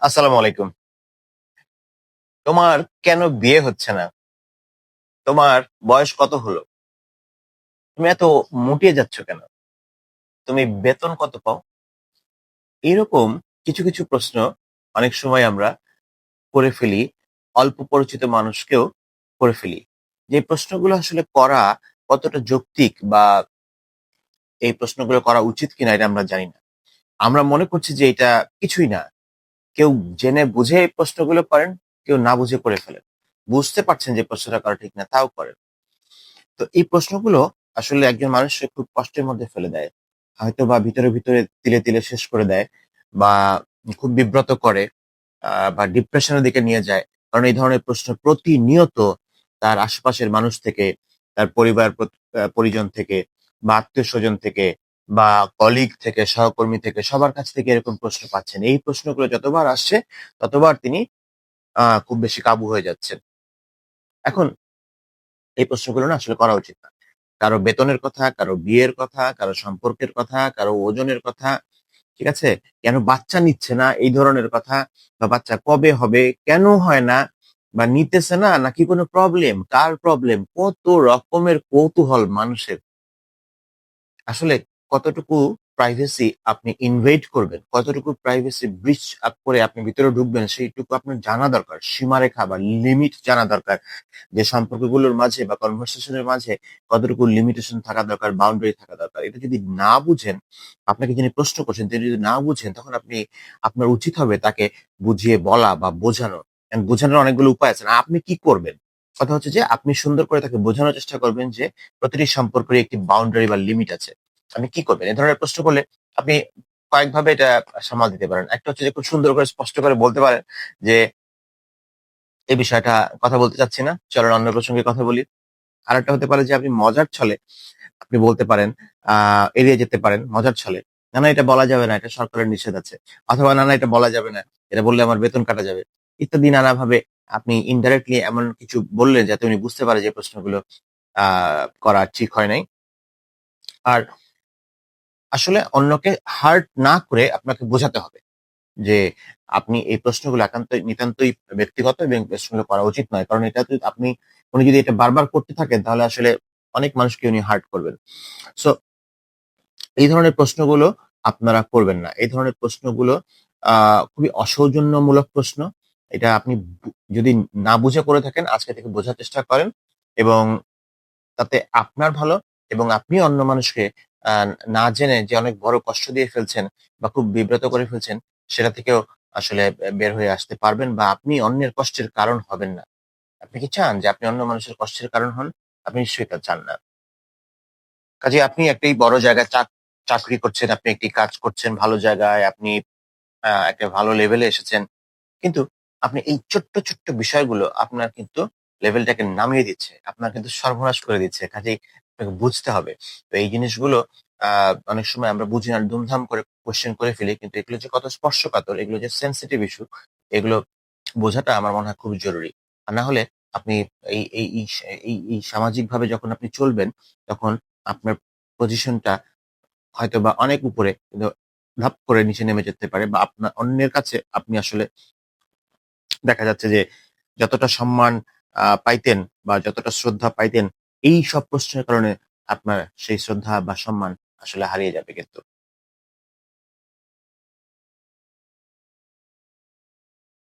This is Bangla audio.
আসসালামু আলাইকুম। তোমার কেন বিয়ে হচ্ছে না? তোমার বয়স কত হলো? তুমি এত মুটিয়ে যাচ্ছ কেন? তুমি বেতন কত পাও? এরকম কিছু কিছু প্রশ্ন অনেক সময় আমরা করে ফেলি, অল্প পরিচিত মানুষকেও করে ফেলি। যে প্রশ্নগুলো আসলে করা কতটা যৌক্তিক বা এই প্রশ্নগুলো করা উচিত কিনা এটা আমরা জানি না। আমরা মনে করছি যে এটা কিছুই না। কেউ জেনে বুঝে এই প্রশ্নগুলো করেন, কেউ না বুঝে করে ফেলেন। বুঝতে পারছেন যে প্রশ্নটা করা ঠিক না, তাও করেন। তো এই প্রশ্নগুলো আসলে একজন মানুষকে খুব কষ্টের মধ্যে ফেলে দেয়। হয়তো বা ভিতরে ভিতরে তিলে তিলে শেষ করে দেয় বা খুব বিব্রত করে বা ডিপ্রেশনের দিকে নিয়ে যায়। কারণ এই ধরনের প্রশ্ন প্রতিনিয়ত তার আশেপাশের মানুষ থেকে, তার পরিবার পরিজন থেকে বা আত্মীয় স্বজন থেকে বা কলিগ থেকে, সহকর্মী থেকে সবার কাছ থেকে এরকম প্রশ্ন পাচ্ছেন। এই প্রশ্নগুলো যতবার আসছে, ততবার তিনি খুব বেশি কাবু হয়ে যাচ্ছেন। এখন, এই প্রশ্নগুলো না আসলে করা উচিত না। কারও বেতনের কথা, কারও বিয়ের কথা, কারও সম্পর্কের কথা, কারও ওজনের কথা, ঠিক আছে? কেন বাচ্চা নিচ্ছে না? এই ধরনের কথা, বা বাচ্চা কবে হবে? কেন হয় না? বা নিতেছে না? নাকি কোনো প্রবলেম কার প্রবলেম কত রকমের কৌতূহল মানুষের। আসলে কতটুকু প্রাইভেসি আপনি ইনভেট করবেন, কতটুকু প্রাইভেসি ব্রিচ আপ করে আপনি ভিতরে ঢুকবেন, সেইটুকু আপনার জানা দরকার, সীমারেখা বা লিমিট জানা দরকার। যে সম্পর্কগুলোর মাঝে বা কনভারসেশনের মাঝে কতটুকু লিমিটেশন থাকা দরকার বাউন্ডারি থাকা দরকার। এটা যদি না বুঝেন, আপনাকে যিনি প্রশ্ন করছেন, তিনি যদি না বুঝেন, তখন আপনি, আপনার উচিত হবে তাকে বুঝিয়ে বলা বা বোঝানো। বোঝানোর অনেকগুলো উপায় আছে। না, আপনি কি করবেন? কথা হচ্ছে যে, আপনি সুন্দর করে তাকে বোঝানোর চেষ্টা করবেন যে, প্রতিটি সম্পর্কের একটি বাউন্ডারি বা লিমিট আছে। আপনি কি করবেন? এই ধরনের প্রশ্ন করলে আপনি কয়েকভাবে এটা সামাল দিতে পারেন। একটা হচ্ছে যে, খুব সুন্দর করে স্পষ্ট করে বলতে পারেন যে এই বিষয়টা কথা বলতে চাচ্ছি না চলো অন্য প্রসঙ্গে কথা বলি। আর একটা হতে পারে যে, আপনি মজার ছলে আপনি বলতে পারেন আহ এড়িয়ে যেতে পারেন মজার ছলে। না না, এটা বলা যাবে না, এটা সরকারের নিষেধ আছে। অথবা, না না, এটা বলা যাবে না, এটা বললে আমার বেতন কাটা যাবে। ইত্যাদি নানাভাবে আপনি ইনডাইরেক্টলি এমন কিছু বললেন যাতে উনি বুঝতে পারে যে, প্রশ্নগুলো আহ করা ঠিক হয় নাই। আর আসলে অন্যকে হার্ট না করে আপনাকে বোঝাতে হবে যে আপনি এই প্রশ্নগুলো একান্ত, নিতান্তই ব্যক্তিগত এবং প্রশ্নগুলো করা উচিত নয়। কারণ এটা তো আপনি, উনি যদি এটা বারবার করতে থাকেন, তাহলে আসলে অনেক মানুষকে উনি হার্ট করবেন। সো এই ধরনের প্রশ্নগুলো আপনারা করবেন না। এই ধরনের প্রশ্নগুলো খুবই অসৌজন্যমূলক প্রশ্ন। এটা আপনি যদি না বুঝে করে থাকেন, আজকে থেকে বোঝার চেষ্টা করেন এবং তাতে আপনার ভালো এবং আপনি অন্য মানুষকে না জেনে যে অনেক বড় কষ্ট দিয়ে ফেলছেন বা খুব বিব্রত করে ফেলছেন, সেটা থেকেও আসলে বের হয়ে আসতে পারবেন বা আপনি অন্যের কষ্টের কারণ হবেন না। আপনি কি চান যে আপনি অন্য মানুষের কষ্টের কারণ হন? আপনি নিশ্চয়ই তা চান না। কাজে আপনি একটি বড় জায়গায় চাক- চাকরি করছেন, আপনি একটি কাজ করছেন, ভালো জায়গায় আপনি একটা ভালো লেভেলে এসেছেন। কিন্তু আপনি এই ছোট্ট ছোট্ট বিষয়গুলো আপনার কিন্তু লেভেলটাকে নামিয়ে দিচ্ছে, আপনার কিন্তু সর্বনাশ করে দিচ্ছে। কাজেই আপনাকে বুঝতে হবে। তো এই জিনিসগুলো অনেক সময় আমরা বুঝি না ধুমধাম করে কোশ্চেন করে ফেলি, কিন্তু এগুলো যে কত স্পর্শকাতর, এগুলো যে সেন্সিটিভ ইস্যু এগুলো বোঝাটা আমার মনে হয় খুব জরুরি। আর না হলে আপনি এই এই এই এই এই সামাজিক ভাবে যখন আপনি চলবেন, তখন আপনার পজিশনটা হয়তো বা অনেক উপরে, কিন্তু ধাপ করে নিচে নেমে যেতে পারে বা আপনার অন্যের কাছে আপনি আসলে দেখা যাচ্ছে যে যতটা সম্মান পাইতেন বা যতটা শ্রদ্ধা পাইতেন এই সব প্রশ্নের কারণে আপনার সেই শ্রদ্ধা বা সম্মান আসলে হারিয়ে যাবে কিন্তু।